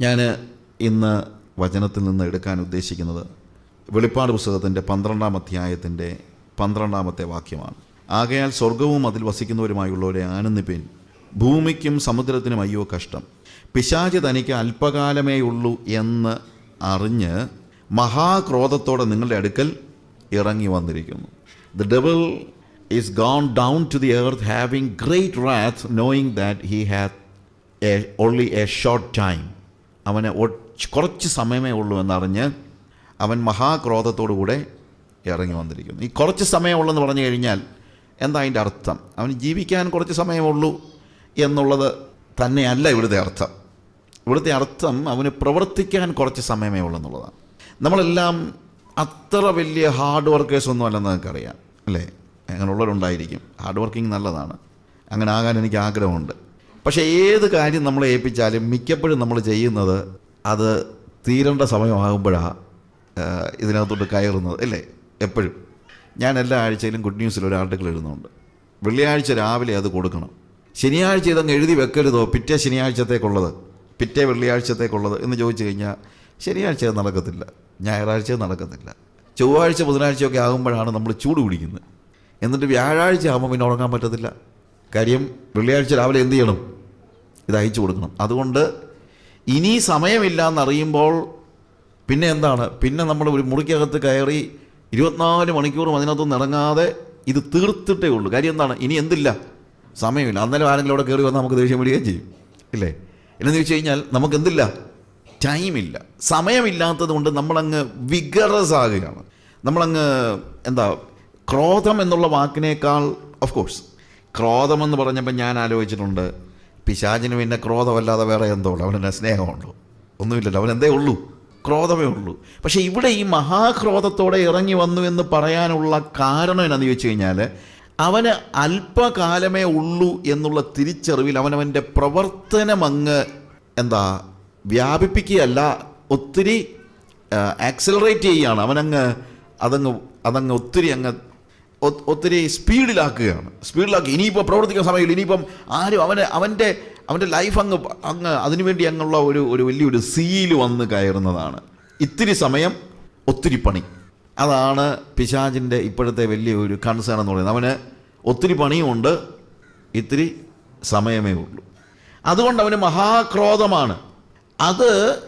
ഞാൻ ഇന്ന് വചനത്തിൽ നിന്ന് എടുക്കാൻ ഉദ്ദേശിക്കുന്നത് വെളിപ്പാട് പുസ്തകത്തിന്റെ പന്ത്രണ്ടാം അധ്യായത്തിന്റെ പന്ത്രണ്ടാമത്തെ വാക്യമാണ്. ആകയാൽ സ്വർഗവും അതിൽ വസിക്കുന്നവരുമായുള്ളവരെ ആനന്ദിപ്പിൻ ഭൂമിക്കും സമുദ്രത്തിനും അയ്യോ കഷ്ടം. പിശാച് തനിക്ക് അല്പകാലമേ ഉള്ളൂ എന്ന് അറിഞ്ഞ് മഹാക്രോധത്തോടെ നിങ്ങളുടെ അടുക്കൽ ഇറങ്ങി വന്നിരിക്കുന്നു. The devil is gone down to the earth having great wrath knowing that he hath a only a short time അവന് കുറച്ച് സമയമേ ഉള്ളൂ എന്നറിഞ്ഞ് അവൻ മഹാക്രോധത്തോടുകൂടെ ഇറങ്ങി വന്നിരിക്കുന്നു. ഈ കുറച്ച് സമയമുള്ളെന്ന് പറഞ്ഞു കഴിഞ്ഞാൽ എന്താ അതിന്റെ അർത്ഥം? അവന് ജീവിക്കാൻ കുറച്ച് സമയമുള്ളൂ എന്നുള്ളത് തന്നെയല്ല ഇവിടുത്തെ അർത്ഥം. ഇവിടുത്തെ അർത്ഥം അവന് പ്രവർത്തിക്കാൻ കുറച്ച് സമയമേ ഉള്ളൂ എന്നുള്ളതാണ്. നമ്മളെല്ലാം അത്ര വലിയ ഹാർഡ് വർക്കേഴ്സ് ഒന്നും അല്ലെന്ന് നിങ്ങൾക്കറിയാം അല്ലേ? അങ്ങനെയുള്ളവരുണ്ടായിരിക്കും. ഹാർഡ് വർക്കിംഗ് നല്ലതാണ്. അങ്ങനെ ആകാൻ എനിക്ക് ആഗ്രഹമുണ്ട്. പക്ഷേ ഏത് കാര്യം നമ്മൾ ഏൽപ്പിച്ചാലും മിക്കപ്പോഴും നമ്മൾ ചെയ്യുന്നത് അത് തീരേണ്ട സമയമാകുമ്പോഴാണ് ഇതിനകത്തോട്ട് കയറുന്നത് അല്ലേ? എപ്പോഴും. ഞാൻ എല്ലാ ആഴ്ചയിലും ഗുഡ് ന്യൂസിൽ ഒരു ആർട്ടിക്കിൾ എഴുതുന്നുണ്ട്. വെള്ളിയാഴ്ച രാവിലെ അത് കൊടുക്കണം. ശനിയാഴ്ച ഇതങ്ങ് എഴുതി വെക്കരുതോ? പിറ്റേ ശനിയാഴ്ചത്തേക്കുള്ളത്. പിറ്റേ വെള്ളിയാഴ്ചത്തേക്കുള്ളത് എന്ന് ചോദിച്ചു കഴിഞ്ഞാൽ ശനിയാഴ്ച അത് നടക്കത്തില്ല. ഞായറാഴ്ച നടക്കത്തില്ല. ചൊവ്വാഴ്ച ബുധനാഴ്ചയൊക്കെ ആകുമ്പോഴാണ് നമ്മൾ ചൂട് പിടിക്കുന്നത് എന്നിട്ട് വ്യാഴാഴ്ച ആകുമ്പോൾ പിന്നെ ഉറങ്ങാൻ പറ്റത്തില്ല. കാര്യം വെള്ളിയാഴ്ച രാവിലെ എന്ത് ചെയ്യണം? ഇത് അയച്ചു കൊടുക്കണം. അതുകൊണ്ട് ഇനി സമയമില്ല എന്നറിയുമ്പോൾ പിന്നെ എന്താണ്? പിന്നെ നമ്മൾ ഒരു മുറിക്കകത്ത് കയറി ഇരുപത്തിനാല് മണിക്കൂറും അതിനകത്തൊന്നും ഇറങ്ങാതെ ഇത് തീർത്തിട്ടേ ഉള്ളൂ. കാര്യം എന്താണ്? ഇനി എന്തില്ല? സമയമില്ല. അന്നേരം ആരെങ്കിലും അവിടെ കയറി വന്നാൽ നമുക്ക് ദേഷ്യം വിടുകയും ചെയ്യും. ഇല്ലേ? എന്നു വെച്ച് കഴിഞ്ഞാൽ നമുക്ക് എന്തില്ല? ടൈമില്ല. സമയമില്ലാത്തത് കൊണ്ട് നമ്മളങ്ങ് വിഗറസ് ആകുകയാണ് നമ്മളങ്ങ് എന്താ ക്രോധം എന്നുള്ള വാക്കിനേക്കാൾ ഓഫ് കോഴ്സ് ക്രോധമെന്ന് പറഞ്ഞപ്പോൾ ഞാൻ ആലോചിച്ചിട്ടുണ്ട്. പിശാചിന് പിന്നെ ക്രോധമല്ലാതെ വേറെ എന്തോ ഉള്ളു അവനെന്നെ സ്നേഹമുണ്ടോ. ഒന്നുമില്ലല്ലോ അവനെന്തേ ഉള്ളൂ. ക്രോധമേ ഉള്ളൂ. പക്ഷേ ഇവിടെ ഈ മഹാക്രോധത്തോടെ ഇറങ്ങി വന്നു എന്ന് പറയാനുള്ള കാരണം എന്നാന്ന് ചോദിച്ചു കഴിഞ്ഞാൽ അവന് അല്പകാലമേ ഉള്ളൂ എന്നുള്ള തിരിച്ചറിവിൽ അവനവന്റെ പ്രവർത്തനമങ്ങ് എന്താ വ്യാപിപ്പിക്കുകയല്ല ഒത്തിരി ആക്സിലറേറ്റ് ചെയ്യുകയാണ്. അവനങ്ങ് അതങ്ങ് അതങ്ങ് ഒത്തിരി അങ്ങ് ഒത്തിരി സ്പീഡിലാക്കുകയാണ്. സ്പീഡിലാക്കി. ഇനിയിപ്പോൾ പ്രവർത്തിക്കുന്ന സമയമില്ല ഇനിയിപ്പം ആരും അവനെ അവന്റെ അവന്റെ ലൈഫ് അങ്ങ് അങ്ങ് അതിനുവേണ്ടി അങ്ങുള്ള ഒരു ഒരു വലിയൊരു സീൽ വന്ന് കയറുന്നതാണ്. ഇത്തിരി സമയം ഒത്തിരി പണി. അതാണ് പിശാചിന്റെ ഇപ്പോഴത്തെ വലിയ ഒരു കൺസേൺ എന്ന് പറയുന്നത്. അവന് ഒത്തിരി പണിയുമുണ്ട് ഇത്തിരി സമയമേ ഉള്ളൂ. അതുകൊണ്ട് അവന് മഹാക്രോധമാണ്. അത്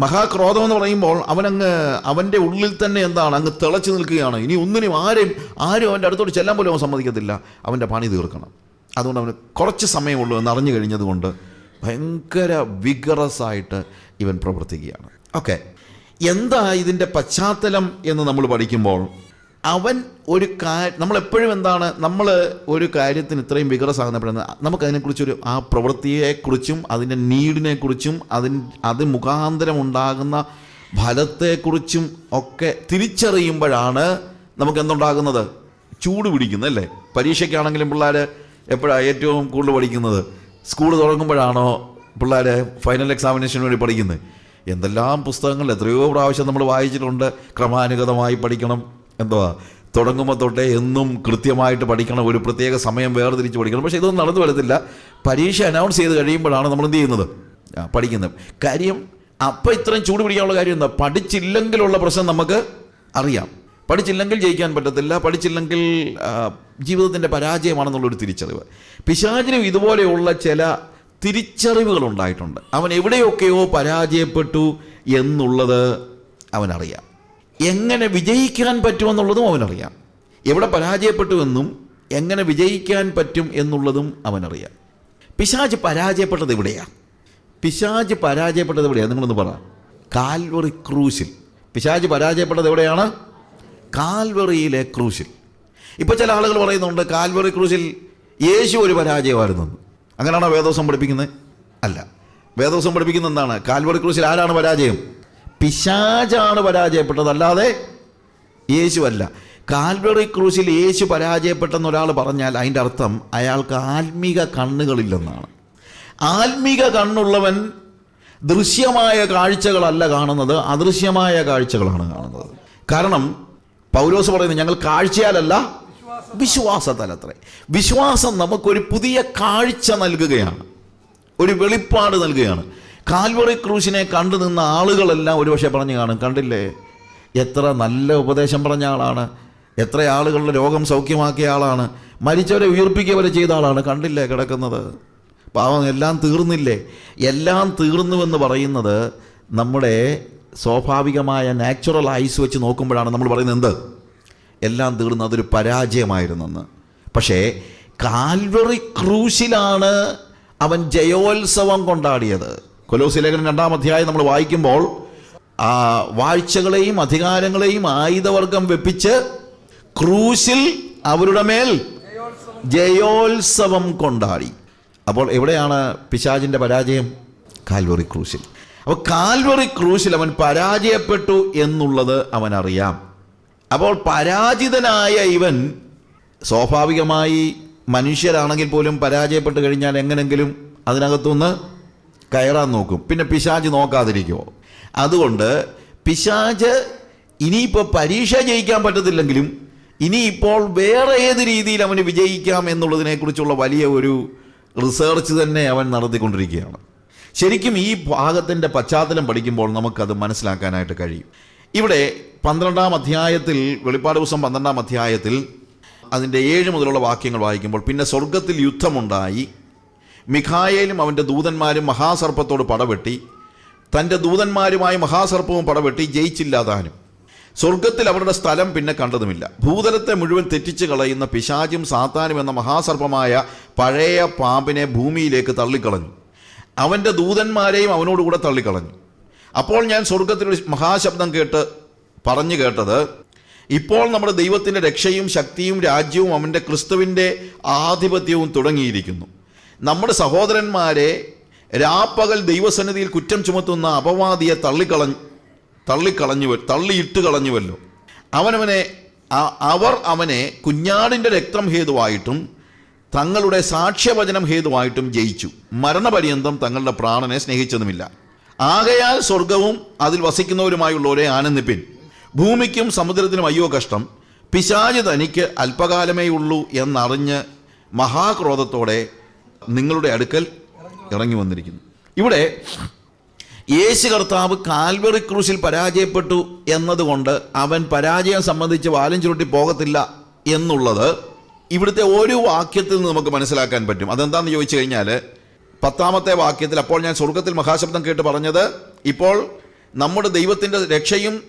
മഹാക്രോധം എന്ന് പറയുമ്പോൾ അവനങ്ങ് അവന്റെ ഉള്ളിൽ തന്നെ എന്താണ് അങ്ങ് തിളച്ചു നിൽക്കുകയാണ്. ഇനി ഒന്നിനും ആരെയും ആരും അവന്റെ അടുത്തോട്ട് ചെല്ലാൻ പോലും അവൻ സമ്മതിക്കത്തില്ല. അവന്റെ പണി തീർക്കണം. അതുകൊണ്ട് അവന് കുറച്ച് സമയമുള്ളൂ എന്ന് അറിഞ്ഞു കഴിഞ്ഞതുകൊണ്ട് ഭയങ്കര വിഗറസായിട്ട് ഇവൻ പ്രവർത്തിക്കുകയാണ്. ഓക്കെ എന്താ ഇതിന്റെ പശ്ചാത്തലം എന്ന് നമ്മൾ പഠിക്കുമ്പോൾ അവൻ ഒരു കാ നമ്മളെപ്പോഴും എന്താണ് നമ്മൾ ഒരു കാര്യത്തിന് ഇത്രയും വികറസ് ആകുന്നപ്പോഴാണ് നമുക്കതിനെക്കുറിച്ചൊരു ആ പ്രവൃത്തിയെക്കുറിച്ചും അതിന്റെ നീഡിനെക്കുറിച്ചും അതിൻ അത് മുഖാന്തരം ഉണ്ടാകുന്ന ഫലത്തെക്കുറിച്ചും ഒക്കെ തിരിച്ചറിയുമ്പോഴാണ് നമുക്ക് എന്തുണ്ടാകുന്നത് ചൂട് പിടിക്കുന്നത് അല്ലേ? പരീക്ഷയ്ക്കാണെങ്കിലും പിള്ളേർ എപ്പോഴാണ് ഏറ്റവും കൂടുതൽ പഠിക്കുന്നത്? സ്കൂൾ തുടങ്ങുമ്പോഴാണോ പിള്ളേർ ഫൈനൽ എക്സാമിനേഷന് വേണ്ടി പഠിക്കുന്നത്? എന്തെല്ലാം പുസ്തകങ്ങൾ എത്രയോ പ്രാവശ്യം നമ്മൾ വായിച്ചിട്ടുണ്ട്. ക്രമാനുഗതമായി പഠിക്കണം. എന്തുവാ? തുടങ്ങുമ്പോൾ തൊട്ടേ എന്നും കൃത്യമായിട്ട് പഠിക്കണം ഒരു പ്രത്യേക സമയം വേർതിരിച്ച് പഠിക്കണം. പക്ഷേ ഇതൊന്നും നടന്നു വരത്തില്ല. പരീക്ഷ അനൗൺസ് ചെയ്ത് കഴിയുമ്പോഴാണ് നമ്മൾ എന്ത് ചെയ്യുന്നത്? പഠിക്കുന്നത്. കാര്യം അപ്പം ഇത്രയും ചൂട് പിടിക്കാനുള്ള കാര്യം എന്താ? പഠിച്ചില്ലെങ്കിലുള്ള പ്രശ്നം നമുക്ക് അറിയാം. പഠിച്ചില്ലെങ്കിൽ ജയിക്കാൻ പറ്റത്തില്ല. പഠിച്ചില്ലെങ്കിൽ ജീവിതത്തിന്റെ പരാജയമാണെന്നുള്ളൊരു തിരിച്ചറിവ്. പിശാചിനും ഇതുപോലെയുള്ള ചില തിരിച്ചറിവുകൾ ഉണ്ടായിട്ടുണ്ട്. അവൻ എവിടെയൊക്കെയോ പരാജയപ്പെട്ടു എന്നുള്ളത് അവനറിയാം. എങ്ങനെ വിജയിക്കാൻ പറ്റുമെന്നുള്ളതും അവനറിയാം. എവിടെ പരാജയപ്പെട്ടു എന്നും എങ്ങനെ വിജയിക്കാൻ പറ്റും എന്നുള്ളതും അവനറിയാം. പിശാജ് പരാജയപ്പെട്ടത് എവിടെയാണ് പിശാജ് പരാജയപ്പെട്ടത് എവിടെയാണ് നിങ്ങളൊന്ന് പറ. കാൽവറി ക്രൂശിൽ. പിശാജ് പരാജയപ്പെട്ടത് എവിടെയാണ്? കാൽവറിയിലെ ക്രൂശിൽ. ഇപ്പോൾ ചില ആളുകൾ പറയുന്നുണ്ട് കാൽവറി ക്രൂശിൽ യേശു ഒരു പരാജയമായിരുന്നു. അങ്ങനെയാണോ വേദോസം പഠിപ്പിക്കുന്നത്? അല്ല. വേദോസം പഠിപ്പിക്കുന്ന എന്താണ്? കാൽവറി ക്രൂശിൽ ആരാണ് പരാജയം? പിശാജാണ് പരാജയപ്പെട്ടത് അല്ലാതെ യേശുവല്ല. കാൽവറി ക്രൂശിൽ യേശു പരാജയപ്പെട്ടെന്ന് ഒരാൾ പറഞ്ഞാൽ അതിന്റെ അർത്ഥം അയാൾക്ക് ആത്മീക കണ്ണുകളില്ലെന്നാണ്. ആത്മീക കണ്ണുള്ളവൻ ദൃശ്യമായ കാഴ്ചകളല്ല കാണുന്നത് അദൃശ്യമായ കാഴ്ചകളാണ് കാണുന്നത്. കാരണം പൗലോസ് പറയുന്നത് ഞങ്ങൾ കാഴ്ചയാലല്ല വിശ്വാസത്തലത്രേ വിശ്വാസം നമുക്കൊരു പുതിയ കാഴ്ച നൽകുകയാണ് ഒരു വെളിപ്പാട് നൽകുകയാണ്. കാൽവറി ക്രൂശിനെ കണ്ടു നിന്ന ആളുകളെല്ലാം ഒരുപക്ഷെ പറഞ്ഞു കാണും. കണ്ടില്ലേ? എത്ര നല്ല ഉപദേശം പറഞ്ഞ ആളാണ്. എത്ര ആളുകളുടെ രോഗം സൗഖ്യമാക്കിയ ആളാണ്. മരിച്ചവരെ ഉയർപ്പിക്കുക വരെ ചെയ്ത ആളാണ്. കണ്ടില്ലേ കിടക്കുന്നത്? പാവം എല്ലാം തീർന്നില്ലേ? എല്ലാം തീർന്നുവെന്ന് പറയുന്നത് നമ്മുടെ സ്വാഭാവികമായ നാച്ചുറൽ ഐസ് വെച്ച് നോക്കുമ്പോഴാണ് നമ്മൾ പറയുന്നത് എന്ത്? എല്ലാം തീർന്ന് അതൊരു പരാജയമായിരുന്നെന്ന്. പക്ഷേ കാൽവറി ക്രൂശിലാണ് അവൻ ജയോത്സവം കൊണ്ടാടിയത്. കൊലോസി ലേഖനം രണ്ടാം അധ്യായം നമ്മൾ വായിക്കുമ്പോൾ ആ വാഴ്ചകളെയും അധികാരങ്ങളെയും ആയുധവർഗം വെപ്പിച്ച് ക്രൂശിൽ അവരുടെ മേൽ ജയോത്സവം കൊണ്ടാടി. അപ്പോൾ എവിടെയാണ് പിശാജിന്റെ പരാജയം? കാൽവറി ക്രൂശിൽ. അപ്പോൾ കാൽവറി ക്രൂശിൽ അവൻ പരാജയപ്പെട്ടു എന്നുള്ളത് അവൻ അറിയാം അപ്പോൾ പരാജിതനായ ഇവൻ സ്വാഭാവികമായി മനുഷ്യരാണെങ്കിൽ പോലും പരാജയപ്പെട്ട് കഴിഞ്ഞാൽ എങ്ങനെങ്കിലും അതിനകത്തുനിന്ന് കയറാൻ നോക്കും. പിന്നെ പിശാജ് നോക്കാതിരിക്കുമോ അതുകൊണ്ട് പിശാജ് ഇനിയിപ്പോൾ പരീക്ഷ ജയിക്കാൻ പറ്റത്തില്ലെങ്കിലും ഇനിയിപ്പോൾ വേറെ ഏത് രീതിയിൽ അവന് വിജയിക്കാം എന്നുള്ളതിനെക്കുറിച്ചുള്ള വലിയ ഒരു റിസർച്ച് തന്നെ അവൻ നടത്തിക്കൊണ്ടിരിക്കുകയാണ്. ശരിക്കും ഈ ഭാഗത്തിന്റെ പശ്ചാത്തലം പഠിക്കുമ്പോൾ നമുക്കത് മനസ്സിലാക്കാനായിട്ട് കഴിയും. ഇവിടെ പന്ത്രണ്ടാം അധ്യായത്തിൽ വെളിപ്പാട് ദിവസം പന്ത്രണ്ടാം അധ്യായത്തിൽ അതിന്റെ ഏഴ് മുതലുള്ള വാക്യങ്ങൾ വായിക്കുമ്പോൾ പിന്നെ സ്വർഗത്തിൽ യുദ്ധമുണ്ടായി മിഖായേലും അവന്റെ ദൂതന്മാരും മഹാസർപ്പത്തോട് പടവെട്ടി തന്റെ ദൂതന്മാരുമായി മഹാസർപ്പവും പടവെട്ടി ജയിച്ചില്ലാതാനും. സ്വർഗത്തിൽ അവരുടെ സ്ഥലം പിന്നെ കണ്ടതുമില്ല. ഭൂതലത്തെ മുഴുവൻ തെറ്റിച്ച് കളയുന്ന പിശാചും സാത്താനും എന്ന മഹാസർപ്പമായ പഴയ പാമ്പിനെ ഭൂമിയിലേക്ക് തള്ളിക്കളഞ്ഞു. അവന്റെ ദൂതന്മാരെയും അവനോടുകൂടെ തള്ളിക്കളഞ്ഞു. അപ്പോൾ ഞാൻ സ്വർഗത്തിലൊരു മഹാശബ്ദം കേട്ട് പറഞ്ഞു കേട്ടത് ഇപ്പോൾ നമ്മുടെ ദൈവത്തിന്റെ രക്ഷയും ശക്തിയും രാജ്യവും അവന്റെ ക്രിസ്തുവിന്റെ ആധിപത്യവും തുടങ്ങിയിരിക്കുന്നു. നമ്മുടെ സഹോദരന്മാരെ രാപ്പകൽ ദൈവസന്നിധിയിൽ കുറ്റം ചുമത്തുന്ന അപവാദിയെ തള്ളിക്കളഞ്ഞു തള്ളിക്കളഞ്ഞു തള്ളിയിട്ട് കളഞ്ഞുവല്ലോ. അവനവനെ അവർ അവനെ കുഞ്ഞാടിന്റെ രക്തം ഹേതുവായിട്ടും തങ്ങളുടെ സാക്ഷ്യവചനം ഹേതുവായിട്ടും ജയിച്ചു. മരണപര്യന്തം തങ്ങളുടെ പ്രാണനെ സ്നേഹിച്ചതുമില്ല. ആകയാൽ സ്വർഗവും അതിൽ വസിക്കുന്നവരുമായുള്ളവരെ ആനന്ദിപ്പിൻ. ഭൂമിക്കും സമുദ്രത്തിനും അയ്യോ കഷ്ടം. പിശാചി തനിക്ക് അല്പകാലമേ ഉള്ളൂ എന്നറിഞ്ഞ് മഹാക്രോധത്തോടെ നിങ്ങളുടെ അടുക്കൽ ഇറങ്ങി വന്നിരിക്കുന്നു. ഇവിടെ യേശു കർത്താവ് കാൽവറി ക്രൂശിൽ പരാജയപ്പെട്ടു എന്നതുകൊണ്ട് അവൻ പരാജയം സംബന്ധിച്ച് വാലും ചുരുട്ടി പോകത്തില്ല എന്നുള്ളത് ഇവിടുത്തെ ഒരു വാക്യത്തിൽ നിന്ന് നമുക്ക് മനസ്സിലാക്കാൻ പറ്റും. അതെന്താണെന്ന് ചോദിച്ചു കഴിഞ്ഞാൽ പത്താമത്തെ വാക്യത്തിൽ അപ്പോൾ ഞാൻ സ്വർഗത്തിൽ മഹാശബ്ദം കേട്ട് പറഞ്ഞത് ഇപ്പോൾ നമ്മുടെ ദൈവത്തിന്റെ രക്ഷയും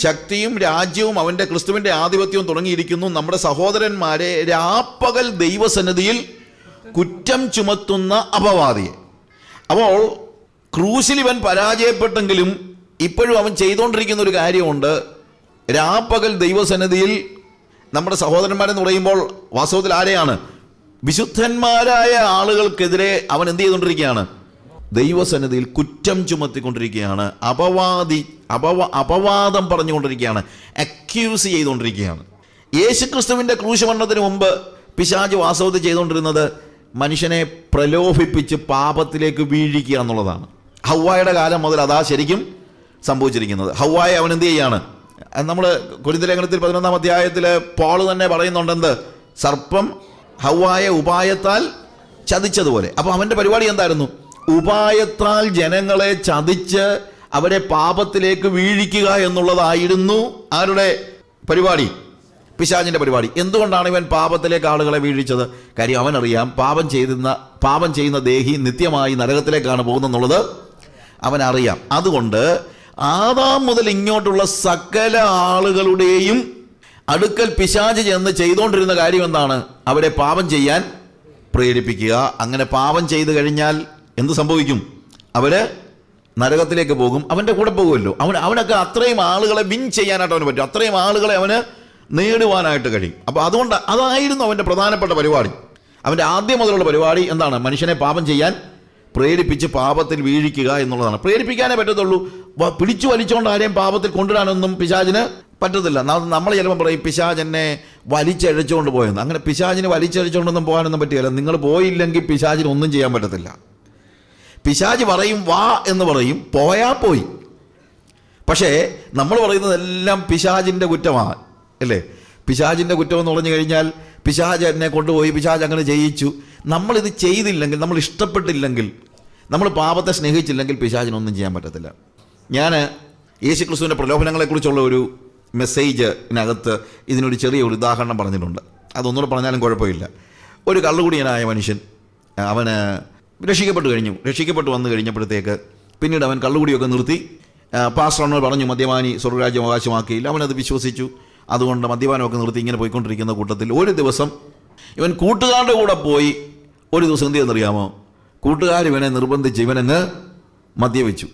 ശക്തിയും രാജ്യവും അവന്റെ ക്രിസ്തുവിന്റെ ആധിപത്യവും തുടങ്ങിയിരിക്കുന്നു. നമ്മുടെ സഹോദരന്മാരെ രാപ്പകൽ ദൈവസന്നിധിയിൽ കുറ്റം ചുമത്തുന്ന അപവാദിയെ. അപ്പോൾ ക്രൂശിൽ ഇവൻ പരാജയപ്പെട്ടെങ്കിലും ഇപ്പോഴും അവൻ ചെയ്തുകൊണ്ടിരിക്കുന്ന ഒരു കാര്യമുണ്ട്. രാപ്പകൽ ദൈവസന്നിധിയിൽ നമ്മുടെ സഹോദരന്മാരെന്ന് പറയുമ്പോൾ വാസ്തവത്തിൽ ആരെയാണ്? വിശുദ്ധന്മാരായ ആളുകൾക്കെതിരെ അവൻ എന്ത് ചെയ്തുകൊണ്ടിരിക്കുകയാണ്? ദൈവസന്നിധിയിൽ കുറ്റം ചുമത്തിക്കൊണ്ടിരിക്കുകയാണ്. അപവാദി അപവ അപവാദം പറഞ്ഞുകൊണ്ടിരിക്കുകയാണ്. അക്യൂസ് ചെയ്തുകൊണ്ടിരിക്കുകയാണ്. യേശുക്രിസ്തുവിന്റെ ക്രൂശമരണത്തിന് മുമ്പ് പിശാജ് വാസ്തവത്തിൽ ചെയ്തുകൊണ്ടിരുന്നത് മനുഷ്യനെ പ്രലോഭിപ്പിച്ച് പാപത്തിലേക്ക് വീഴിക്കുക എന്നുള്ളതാണ്. ഹൗവായുടെ കാലം മുതൽ അതാ ശരിക്കും സംഭവിച്ചിരിക്കുന്നത്. ഹൗവായ അവൻ എന്ത് ചെയ്യാണ്? നമ്മൾ കുരിന്തലേഖനത്തിൽ പതിനൊന്നാം അധ്യായത്തിൽ പോൾ തന്നെ പറയുന്നുണ്ടെന്ത്? സർപ്പം ഹൗവായ ഉപായത്താൽ ചതിച്ചതുപോലെ. അപ്പോൾ അവന്റെ പരിപാടി എന്തായിരുന്നു? ഉപായത്താൽ ജനങ്ങളെ ചതിച്ച് അവരെ പാപത്തിലേക്ക് വീഴിക്കുക എന്നുള്ളതായിരുന്നു ആരുടെ പരിപാടി? പിശാചിന്റെ പരിപാടി. എന്തുകൊണ്ടാണ് ഇവൻ പാപത്തിലേക്ക് ആളുകളെ വീഴിച്ചത്? കാര്യം അവനറിയാം പാപം ചെയ്യുന്ന പാപം ചെയ്യുന്ന ദേഹി നിത്യമായി നരകത്തിലേക്കാണ് പോകുന്നെന്നുള്ളത് അവനറിയാം. അതുകൊണ്ട് ആദാം മുതൽ ഇങ്ങോട്ടുള്ള സകല ആളുകളുടെയും അടുക്കൽ പിശാച് ചെന്ന് ചെയ്തുകൊണ്ടിരുന്ന കാര്യം എന്താണ്? അവരെ പാപം ചെയ്യാൻ പ്രേരിപ്പിക്കുക. അങ്ങനെ പാപം ചെയ്തു കഴിഞ്ഞാൽ എന്ത് സംഭവിക്കും? അവർ നരകത്തിലേക്ക് പോകും. അവന്റെ കൂടെ പോകുമല്ലോ. അവൻ അവനൊക്കെ അത്രയും ആളുകളെ വിൻ ചെയ്യാനായിട്ട് അവന് പറ്റും. അത്രയും ആളുകളെ അവന് നേടുവാനായിട്ട് കഴിയും. അപ്പോൾ അതുകൊണ്ട് അതായിരുന്നു അവന്റെ പ്രധാനപ്പെട്ട പരിപാടി. അവന്റെ ആദ്യം മുതലുള്ള പരിപാടി എന്താണ്? മനുഷ്യനെ പാപം ചെയ്യാൻ പ്രേരിപ്പിച്ച് പാപത്തിൽ വീഴിക്കുക എന്നുള്ളതാണ്. പ്രേരിപ്പിക്കാനേ പറ്റത്തുള്ളൂ. പിടിച്ചു വലിച്ചുകൊണ്ട് ആരെയും പാപത്തിൽ കൊണ്ടുവരാനൊന്നും പിശാചിന് പറ്റത്തില്ല. നമ്മൾ ചിലപ്പോൾ പറയും പിശാജ് എന്നെ വലിച്ചഴച്ചുകൊണ്ട് പോയെന്ന്. അങ്ങനെ പിശാചിന് വലിച്ചഴിച്ചുകൊണ്ടൊന്നും പോകാനൊന്നും പറ്റുകയില്ല നിങ്ങൾ പോയില്ലെങ്കിൽ പിശാചിന് ഒന്നും ചെയ്യാൻ പറ്റത്തില്ല. പിശാജ് പറയും വാ എന്ന് പറയും. പോയാൽ പോയി. പക്ഷേ നമ്മൾ പറയുന്നതെല്ലാം പിശാജിന്റെ കുറ്റമാണ് അല്ലേ? പിശാജിന്റെ കുറ്റം എന്ന് പറഞ്ഞു കഴിഞ്ഞാൽ പിശാജ് എന്നെ കൊണ്ടുപോയി പിശാജ് അങ്ങനെ ചെയ്യിച്ചു നമ്മളിത് ചെയ്തില്ലെങ്കിൽ നമ്മൾ ഇഷ്ടപ്പെട്ടില്ലെങ്കിൽ നമ്മൾ പാപത്തെ സ്നേഹിച്ചില്ലെങ്കിൽ പിശാജിനൊന്നും ചെയ്യാൻ പറ്റത്തില്ല. ഞാൻ യേശു ക്രിസ്തുവിന്റെ പ്രലോഭനങ്ങളെക്കുറിച്ചുള്ള ഒരു മെസ്സേജിനകത്ത് ഇതിനൊരു ചെറിയ ഒരു ഉദാഹരണം പറഞ്ഞിട്ടുണ്ട്. അതൊന്നുകൂടെ പറഞ്ഞാലും കുഴപ്പമില്ല. ഒരു കള്ളുകുടിയനായ മനുഷ്യൻ അവന് രക്ഷിക്കപ്പെട്ട് കഴിഞ്ഞു. രക്ഷിക്കപ്പെട്ട് വന്നു കഴിഞ്ഞപ്പോഴത്തേക്ക് പിന്നീട് അവൻ കള്ളുകുടിയൊക്കെ നിർത്തി. പാസ്റ്റർ പറഞ്ഞു മദ്യപാനി സ്വർഗരാജ്യം അവകാശമാക്കിയില്ല. അവനത് വിശ്വസിച്ചു. അതുകൊണ്ട് മദ്യപാനമൊക്കെ നിർത്തി ഇങ്ങനെ പോയിക്കൊണ്ടിരിക്കുന്ന കൂട്ടത്തിൽ ഒരു ദിവസം ഇവൻ കൂട്ടുകാരുടെ കൂടെ പോയി ഒരു ദിവസം എന്ത് ചെയ്യുന്നറിയാമോ? കൂട്ടുകാർ ഇവനെ നിർബന്ധിച്ച് ഇവനങ്ങ് മദ്യപിച്ചു.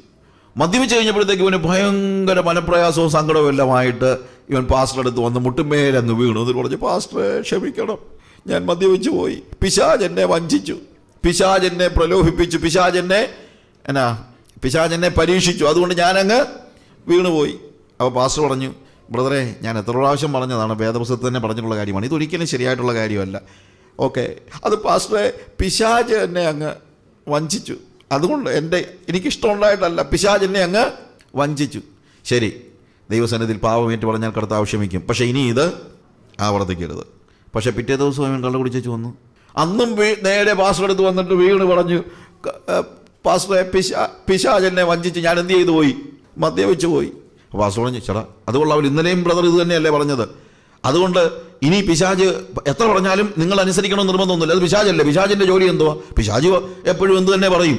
മദ്യപിച്ച് കഴിഞ്ഞപ്പോഴത്തേക്ക് ഇവന് ഭയങ്കര മനപ്രയാസവും സങ്കടവും എല്ലാമായിട്ട് ഇവൻ പാസ്റ്റർ അടുത്ത് വന്ന് മുട്ടുമേലങ്ങ് വീണു. എന്നിട്ട് പറഞ്ഞു പാസ്റ്ററെ ക്ഷമിക്കണം. ഞാൻ മദ്യപിച്ചു പോയി. പിശാജ് എന്നെ വഞ്ചിച്ചു. പിശാജ് എന്നെ പ്രലോഭിപ്പിച്ചു. പിശാജ് എന്നെ എന്നാ പിശാജ് എന്നെ പരീക്ഷിച്ചു. അതുകൊണ്ട് ഞാനങ്ങ് വീണുപോയി. അപ്പോൾ പാസ്റ്റർ പറഞ്ഞു ബ്രദറെ ഞാൻ എത്ര പ്രാവശ്യം പറഞ്ഞതാണ് വേദപുസ്തകത്തിൽ തന്നെ പറഞ്ഞിട്ടുള്ള കാര്യമാണ്. ഇതൊരിക്കലും ശരിയായിട്ടുള്ള കാര്യമല്ല. ഓക്കെ. അത് പാസ്റ്ററെ പിശാജ് എന്നെ അങ്ങ് വഞ്ചിച്ചു. അതുകൊണ്ട് എന്റെ എനിക്കിഷ്ടമുണ്ടായിട്ടല്ല പിശാജ് എന്നെ അങ്ങ് വഞ്ചിച്ചു. ശരി. ദൈവസന്നിധിയിൽ പാവമേറ്റ് പറഞ്ഞാൽ കർത്താവ് ക്ഷമിക്കും. പക്ഷേ ഇനി ഇത് ആവർത്തിക്കരുത്. പക്ഷേ പിറ്റേ ദിവസം അവൻ കള്ള കുടിച്ചു വന്നു. അന്നും നേരെ പാസ്റ്റർ എടുത്ത് വന്നിട്ട് വീണ് പറഞ്ഞു "ക- പാസ്റ്ററെ പിശാ പിശാജ് എന്നെ വഞ്ചിച്ച് ഞാൻ എന്ത് ചെയ്തു പോയി? മദ്യപിച്ചു പോയി. അപ്പോൾ അതുകൊള്ള. അവൻ ഇന്നലെയും ബ്രദർ ഇത് തന്നെയല്ലേ പറഞ്ഞത്. അതുകൊണ്ട് ഇനി പിശാജ് എത്ര പറഞ്ഞാലും നിങ്ങൾ അനുസരിക്കണം നിർബന്ധമൊന്നുമില്ല. അത് പിശാജല്ലേ? പിശാജിന്റെ ജോലി എന്തുവാ? പിശാജ് എപ്പോഴും എന്ത് തന്നെ പറയും.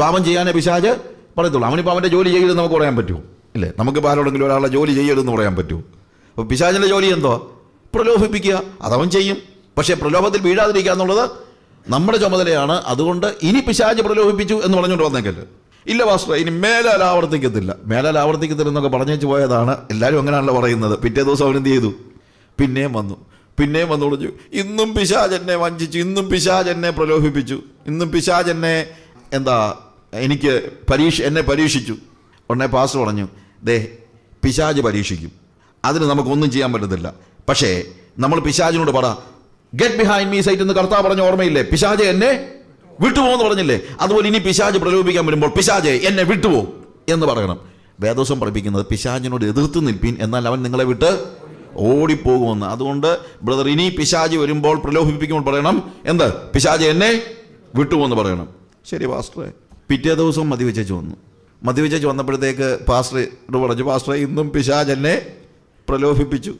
പാപം ചെയ്യാനേ പിശാജ് പറയത്തുള്ളൂ. അവനിപ്പോൾ അവന്റെ ജോലി ചെയ്യരുതെന്ന് നമുക്ക് പറയാൻ പറ്റുമോ ഇല്ലേ? നമുക്ക് ആരോടെങ്കിലും ഒരാളെ ജോലി ചെയ്യരുതെന്ന് പറയാൻ പറ്റുമോ അപ്പോൾ പിശാജിന്റെ ജോലി എന്തുവാ? പ്രലോഭിപ്പിക്കുക. അതവൻ ചെയ്യും. പക്ഷേ പ്രലോഭത്തിൽ വീഴാതിരിക്കുക എന്നുള്ളത് നമ്മുടെ ചുമതലയാണ്. അതുകൊണ്ട് ഇനി പിശാജ് പ്രലോഭിപ്പിച്ചു എന്ന് പറഞ്ഞുകൊണ്ട് വന്നേക്കല്ലേ. ഇല്ല പാസ്റ്റർ ഇനി മേലാൽ ആവർത്തിക്കത്തില്ല. മേലാൽ ആവർത്തിക്കത്തില്ലെന്നൊക്കെ പറഞ്ഞു വെച്ച് പോയതാണ് എല്ലാവരും അങ്ങനെയാണല്ലോ പറയുന്നത്. പിറ്റേ ദിവസം അവൻ എന്ത് ചെയ്തു? പിന്നെയും വന്നു. പിന്നെയും വന്നു പറഞ്ഞു ഇന്നും പിശാജ് എന്നെ വഞ്ചിച്ചു ഇന്നും പിശാജ് എന്നെ പ്രലോഭിപ്പിച്ചു ഇന്നും പിശാജ് എന്നെ എന്താ എനിക്ക് പരീക്ഷ എന്നെ പരീക്ഷിച്ചു. ഉടനെ പാസ് പറഞ്ഞു ദേ പിശാജ് പരീക്ഷിക്കും. അതിന് നമുക്കൊന്നും ചെയ്യാൻ പറ്റത്തില്ല. പക്ഷേ നമ്മൾ പിശാജിനോട് പറ ഗെറ്റ് ബിഹൈൻഡ് മീ സൈറ്റ് എന്ന് കർത്താവ് പറഞ്ഞ ഓർമ്മയില്ലേ? പിശാജ് എന്നെ വിട്ടുപോകുമെന്ന് പറഞ്ഞില്ലേ? അതുപോലെ ഇനി പിശാജ് പ്രലോഭിക്കാൻ വരുമ്പോൾ പിശാജ് എന്നെ വിട്ടുപോ എന്ന് പറയണം. വേദോസം പഠിപ്പിക്കുന്നത് പിശാജിനോട് എതിർത്ത് നിൽപ്പീൻ എന്നാൽ അവൻ നിങ്ങളെ വിട്ട് ഓടിപ്പോകുമെന്ന്. അതുകൊണ്ട് ബ്രദർ ഇനി പിശാജ് വരുമ്പോൾ പ്രലോഭിപ്പിക്കുമ്പോൾ പറയണം എന്ത്? പിശാജ് എന്നെ വിട്ടുപോകുമെന്ന് പറയണം. ശരി പാസ്റ്ററെ. പിറ്റേ ദിവസം മതിവെച്ചു വന്നു. മതിവെച്ചു വന്നപ്പോഴത്തേക്ക് പാസ്റ്റർ പറഞ്ഞു പാസ്റ്ററെ ഇന്നും പിശാജ് എന്നെ പ്രലോഭിപ്പിച്ചു.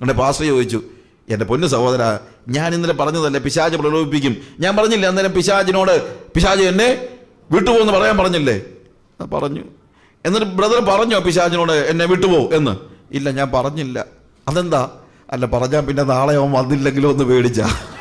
എന്റെ പാസ്റ്റർ ചോദിച്ചു എന്റെ പൊന്നു സഹോദര ഞാൻ ഇന്നലെ പറഞ്ഞതല്ലേ പിശാജ് പ്രലോഭിപ്പിക്കും. ഞാൻ പറഞ്ഞില്ലേ അന്നേരം പിശാജിനോട് പിശാജ് എന്നെ വിട്ടുപോകുമെന്ന് പറയാൻ പറഞ്ഞില്ലേ? പറഞ്ഞു. എന്നിട്ട് ബ്രദർ പറഞ്ഞോ പിശാജിനോട് എന്നെ വിട്ടുപോ എന്ന്? ഇല്ല ഞാൻ പറഞ്ഞില്ല. അതെന്താ? അല്ല പറഞ്ഞാൽ പിന്നെ നാളെ അവൻ വന്നില്ലെങ്കിലും ഒന്ന് പേടിച്ചാ.